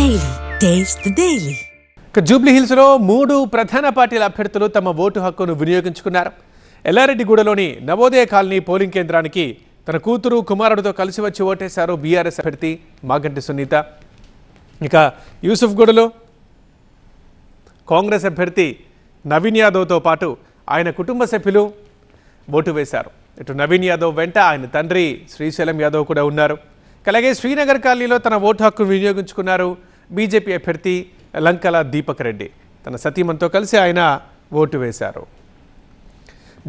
Daily taste daily ఇక Jubilee హిల్స్లో మూడు ప్రధాన పార్టీల అభ్యర్థులు తమ ఓటు హక్కును వినియోగించుకున్నారు. ఎల్లారెడ్డిగూడలోని నవోదయ కాలనీ పోలింగ్ కేంద్రానికి తన కూతురు కుమారుడితో కలిసి వచ్చి ఓటేశారు బీఆర్ఎస్ అభ్యర్థి మాగంటి సునీత. ఇక యూసుఫ్గూడలో కాంగ్రెస్ అభ్యర్థి నవీన్ యాదవ్తో పాటు ఆయన కుటుంబ సభ్యులు ఓటు వేశారు. ఇటు నవీన్ యాదవ్ వెంట ఆయన తండ్రి శ్రీశైలం యాదవ్ కూడా ఉన్నారు. అలాగే శ్రీనగర్ కాలనీలో తన ఓటు హక్కును వినియోగించుకున్నారు బీజేపీ అభ్యర్థి లంకల దీపక్ రెడ్డి. తన సతీమణితో కలిసి ఆయన ఓటు వేశారు.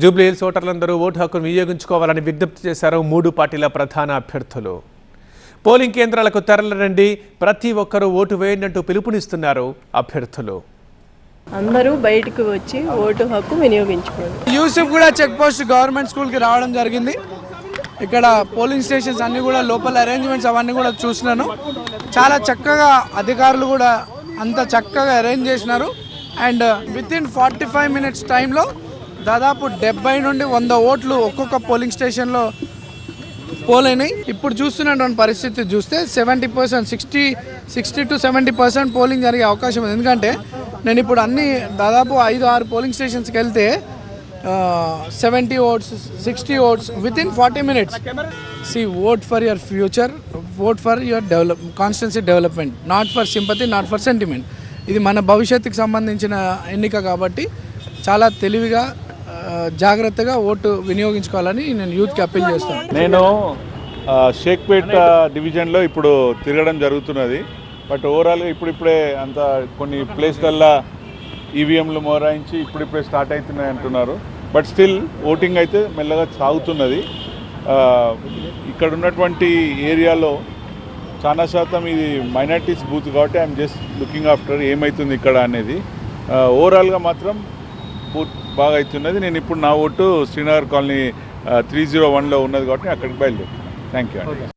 జూబ్లీ హిల్స్ ఓటర్లందరూ ఓటు హక్కును వినియోగించుకోవాలని విజ్ఞప్తి చేశారు మూడు పార్టీల ప్రధాన అభ్యర్థులు. పోలింగ్ కేంద్రాలకు తరలిరండి. ప్రతి ఒక్కరూ ఓటు వేయండి అంటూ పిలుపునిస్తున్నారు అభ్యర్థులు. అందరూ బయటకు వచ్చి ఓటు హక్కు వినియోగించుకోండి. యూసుఫ్ కూడా చెక్ పోస్ట్ గవర్నమెంట్ స్కూల్కి రావడం జరిగింది. ఇక్కడ పోలింగ్ స్టేషన్స్ అన్నీ కూడా లోపల అరేంజ్మెంట్స్ అవన్నీ కూడా చూసినాను. చాలా చక్కగా అధికారులు కూడా అంత చక్కగా అరేంజ్ చేసినారు. And with in forty five minutes టైంలో దాదాపు డెబ్బై నుండి వంద ఓట్లు ఒక్కొక్క పోలింగ్ స్టేషన్లో పోలైనాయి. ఇప్పుడు చూస్తున్నటువంటి పరిస్థితి చూస్తే seventy percent sixty sixty to seventy percent polling జరిగే అవకాశం ఉంది. ఎందుకంటే నేను ఇప్పుడు అన్ని దాదాపు ఐదు ఆరు పోలింగ్ స్టేషన్స్కి వెళ్తే seventy votes sixty votes with in forty minutes see vote for your future vote for your develop constituency development not for sympathy not for sentiment ఇది మన భవిష్యత్తుకి సంబంధించిన ఎన్నిక కాబట్టి చాలా తెలివిగా uh, జాగ్రత్తగా ఓటు వినియోగించుకోవాలని నేను యూత్కి అప్పీల్ చేస్తాను. నేను ఆ, షేక్పేట్ డివిజన్లో ఇప్పుడు తిరగడం జరుగుతున్నది. బట్ ఓవరాల్గా ఇప్పుడిప్పుడే అంత కొన్ని ప్లేస్లల్లో ఈవీఎంలు మోరాయించి ఇప్పుడిప్పుడే స్టార్ట్ అవుతున్నాయి అంటున్నారు. బట్ స్టిల్ ఓటింగ్ అయితే మెల్లగా సాగుతున్నది. ఇక్కడ ఉన్నటువంటి ఏరియాలో చాలా శాతం ఇది మైనార్టీస్ బూత్ కాబట్టి ఐఎమ్ జస్ట్ లుకింగ్ ఆఫ్టర్ ఏమవుతుంది ఇక్కడ అనేది. ఓవరాల్గా మాత్రం బూత్ బాగా అవుతున్నది. నేను ఇప్పుడు నా vote Srinagar colony three zero వన్లో ఉన్నది కాబట్టి అక్కడికి బయలుదేరుతున్నాను. థ్యాంక్ యూ అండి.